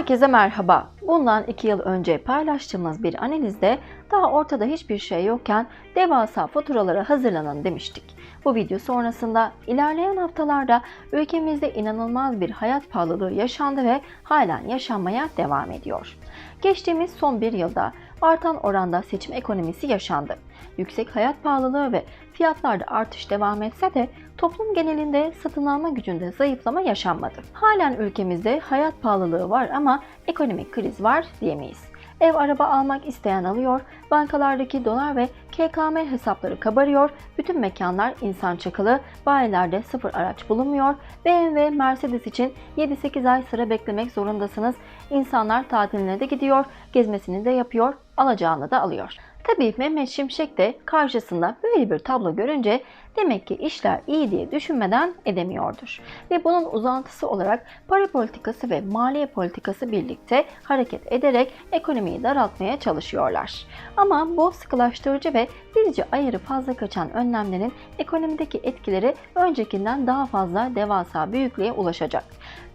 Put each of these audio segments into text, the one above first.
Herkese merhaba. Bundan 2 yıl önce paylaştığımız bir analizde daha ortada hiçbir şey yokken devasa faturalara hazırlanın demiştik. Bu video sonrasında ilerleyen haftalarda ülkemizde inanılmaz bir hayat pahalılığı yaşandı ve halen yaşanmaya devam ediyor. Geçtiğimiz son bir yılda artan oranda seçim ekonomisi yaşandı. Yüksek hayat pahalılığı ve fiyatlarda artış devam etse de toplum genelinde satın alma gücünde zayıflama yaşanmadı. Halen ülkemizde hayat pahalılığı var ama ekonomik kriz var diyemeyiz. Ev araba almak isteyen alıyor, bankalardaki dolar ve KKM hesapları kabarıyor, bütün mekanlar insan çakılı, bayilerde sıfır araç bulunmuyor, BMW, Mercedes için 7-8 ay sıra beklemek zorundasınız. İnsanlar tatiline de gidiyor, gezmesini de yapıyor, alacağını da alıyor. Tabii Mehmet Şimşek de karşısında böyle bir tablo görünce demek ki işler iyi diye düşünmeden edemiyordur. Ve bunun uzantısı olarak para politikası ve maliye politikası birlikte hareket ederek ekonomiyi daraltmaya çalışıyorlar. Ama bu sıkılaştırıcı ve birce ayarı fazla kaçan önlemlerin ekonomideki etkileri öncekinden daha fazla devasa büyüklüğe ulaşacak.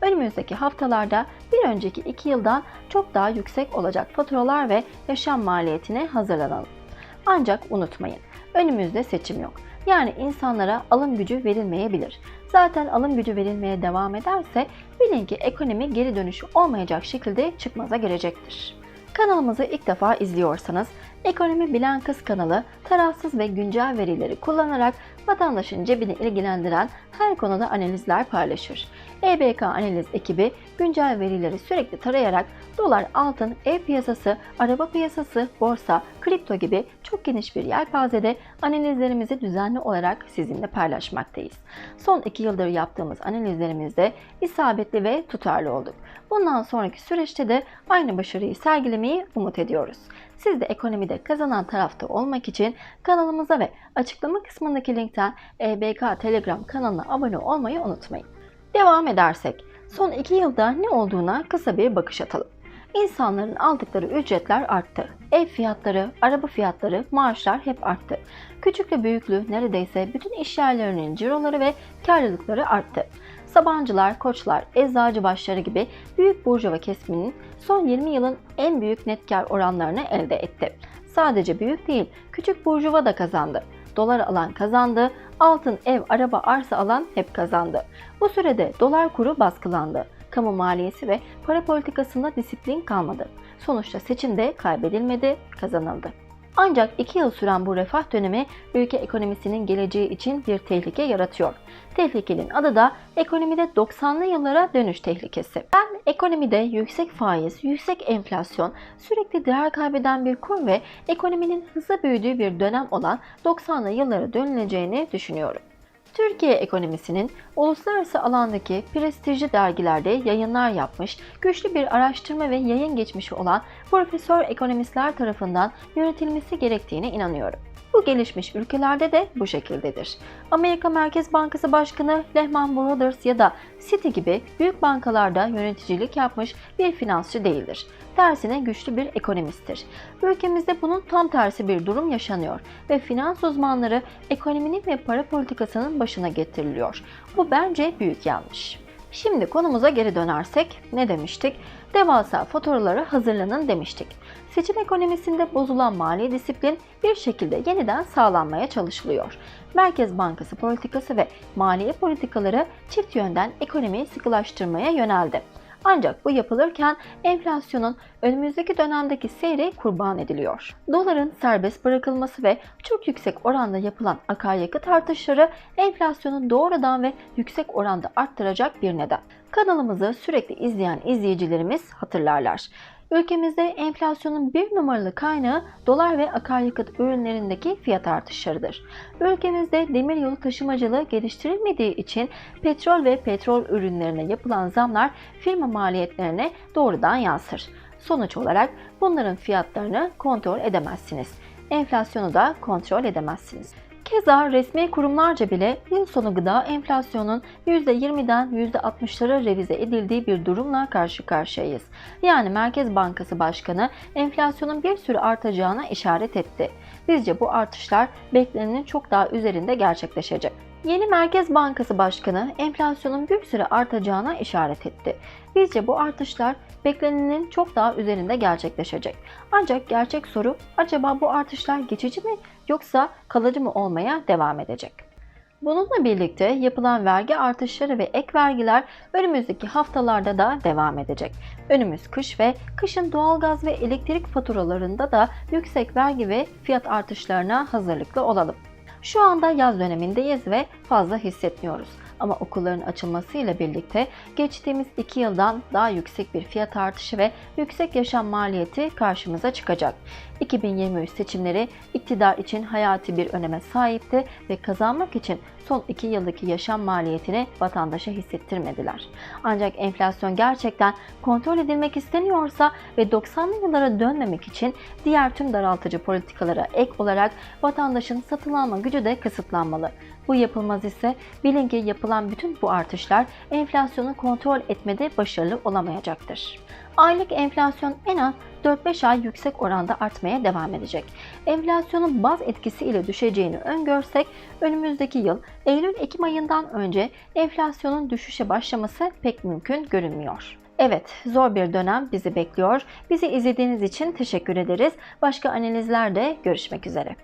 Önümüzdeki haftalarda bir önceki iki yıldan çok daha yüksek olacak faturalar ve yaşam maliyetine hazırlanalım. Ancak unutmayın, önümüzde seçim yok. Yani insanlara alım gücü verilmeyebilir. Zaten alım gücü verilmeye devam ederse bilin ki ekonomi geri dönüşü olmayacak şekilde çıkmaza girecektir. Kanalımızı ilk defa izliyorsanız Ekonomi Bilen Kız kanalı tarafsız ve güncel verileri kullanarak vatandaşın cebini ilgilendiren her konuda analizler paylaşır. EBK Analiz ekibi güncel verileri sürekli tarayarak dolar, altın, ev piyasası, araba piyasası, borsa, kripto gibi çok geniş bir yelpazede analizlerimizi düzenli olarak sizinle paylaşmaktayız. Son iki yıldır yaptığımız analizlerimizde isabetli ve tutarlı olduk. Bundan sonraki süreçte de aynı başarıyı sergilemeyi umut ediyoruz. Siz de ekonomide kazanan tarafta olmak için kanalımıza ve açıklama kısmındaki linkten EBK Telegram kanalına abone olmayı unutmayın. Devam edersek, son 2 yılda ne olduğuna kısa bir bakış atalım. İnsanların aldıkları ücretler arttı. Ev fiyatları, araba fiyatları, maaşlar hep arttı. Küçükle büyüklü neredeyse bütün işyerlerinin ciroları ve karlılıkları arttı. Sabancılar, koçlar, eczacı başları gibi büyük burjuva kesiminin son 20 yılın en büyük net kar oranlarını elde etti. Sadece büyük değil, küçük burjuva da kazandı. Dolar alan kazandı, altın, ev, araba, arsa alan hep kazandı. Bu sürede dolar kuru baskılandı. Kamu maliyesi ve para politikasında disiplin kalmadı. Sonuçta seçimde kaybedilmedi, kazanıldı. Ancak 2 yıl süren bu refah dönemi ülke ekonomisinin geleceği için bir tehlike yaratıyor. Tehlikenin adı da ekonomide 90'lı yıllara dönüş tehlikesi. Ben ekonomide yüksek faiz, yüksek enflasyon, sürekli değer kaybeden bir kur ve ekonominin hızla büyüdüğü bir dönem olan 90'lı yıllara dönüleceğini düşünüyorum. Türkiye ekonomisinin uluslararası alandaki prestijli dergilerde yayınlar yapmış, güçlü bir araştırma ve yayın geçmişi olan profesör ekonomistler tarafından yönetilmesi gerektiğine inanıyorum. Bu gelişmiş ülkelerde de bu şekildedir. Amerika Merkez Bankası Başkanı Lehman Brothers ya da Citi gibi büyük bankalarda yöneticilik yapmış bir finansçı değildir. Tersine güçlü bir ekonomisttir. Ülkemizde bunun tam tersi bir durum yaşanıyor ve finans uzmanları ekonominin ve para politikasının başına getiriliyor. Bu bence büyük yanlış. Şimdi konumuza geri dönersek ne demiştik? Devasa faturalara hazırlanın demiştik. Seçim ekonomisinde bozulan mali disiplin bir şekilde yeniden sağlanmaya çalışılıyor. Merkez Bankası politikası ve maliye politikaları çift yönden ekonomiyi sıkılaştırmaya yöneldi. Ancak bu yapılırken enflasyonun önümüzdeki dönemdeki seyri kurban ediliyor. Doların serbest bırakılması ve çok yüksek oranda yapılan akaryakıt artışları enflasyonu doğrudan ve yüksek oranda arttıracak bir neden. Kanalımızı sürekli izleyen izleyicilerimiz hatırlarlar. Ülkemizde enflasyonun bir numaralı kaynağı dolar ve akaryakıt ürünlerindeki fiyat artışlarıdır. Ülkemizde demiryolu taşımacılığı geliştirilmediği için petrol ve petrol ürünlerine yapılan zamlar firma maliyetlerine doğrudan yansır. Sonuç olarak bunların fiyatlarını kontrol edemezsiniz. Enflasyonu da kontrol edemezsiniz. Keza resmi kurumlarca bile yıl sonu gıda enflasyonun %20'den %60'lara revize edildiği bir durumla karşı karşıyayız. Yani Merkez Bankası Başkanı enflasyonun bir sürü artacağına işaret etti. Bizce bu artışlar beklenenin çok daha üzerinde gerçekleşecek. Yeni Merkez Bankası Başkanı enflasyonun bir süre artacağına işaret etti. Bizce bu artışlar beklenenin çok daha üzerinde gerçekleşecek. Ancak gerçek soru acaba bu artışlar geçici mi yoksa kalıcı mı olmaya devam edecek? Bununla birlikte yapılan vergi artışları ve ek vergiler önümüzdeki haftalarda da devam edecek. Önümüz kış ve kışın doğalgaz ve elektrik faturalarında da yüksek vergi ve fiyat artışlarına hazırlıklı olalım. Şu anda yaz dönemindeyiz ve fazla hissetmiyoruz. Ama okulların açılmasıyla birlikte geçtiğimiz 2 yıldan daha yüksek bir fiyat artışı ve yüksek yaşam maliyeti karşımıza çıkacak. 2023 seçimleri iktidar için hayati bir öneme sahipti ve kazanmak için son 2 yıldaki yaşam maliyetini vatandaşa hissettirmediler. Ancak enflasyon gerçekten kontrol edilmek isteniyorsa ve 90'lı yıllara dönmemek için diğer tüm daraltıcı politikalara ek olarak vatandaşın satın alma gücü de kısıtlanmalı. Bu yapılmaz ise bilin ki yapılan bütün bu artışlar enflasyonu kontrol etmede başarılı olamayacaktır. Aylık enflasyon en az 4-5 ay yüksek oranda artmaya devam edecek. Enflasyonun baz etkisi ile düşeceğini öngörsek önümüzdeki yıl Eylül-Ekim ayından önce enflasyonun düşüşe başlaması pek mümkün görünmüyor. Evet, zor bir dönem bizi bekliyor. Bizi izlediğiniz için teşekkür ederiz. Başka analizlerde görüşmek üzere.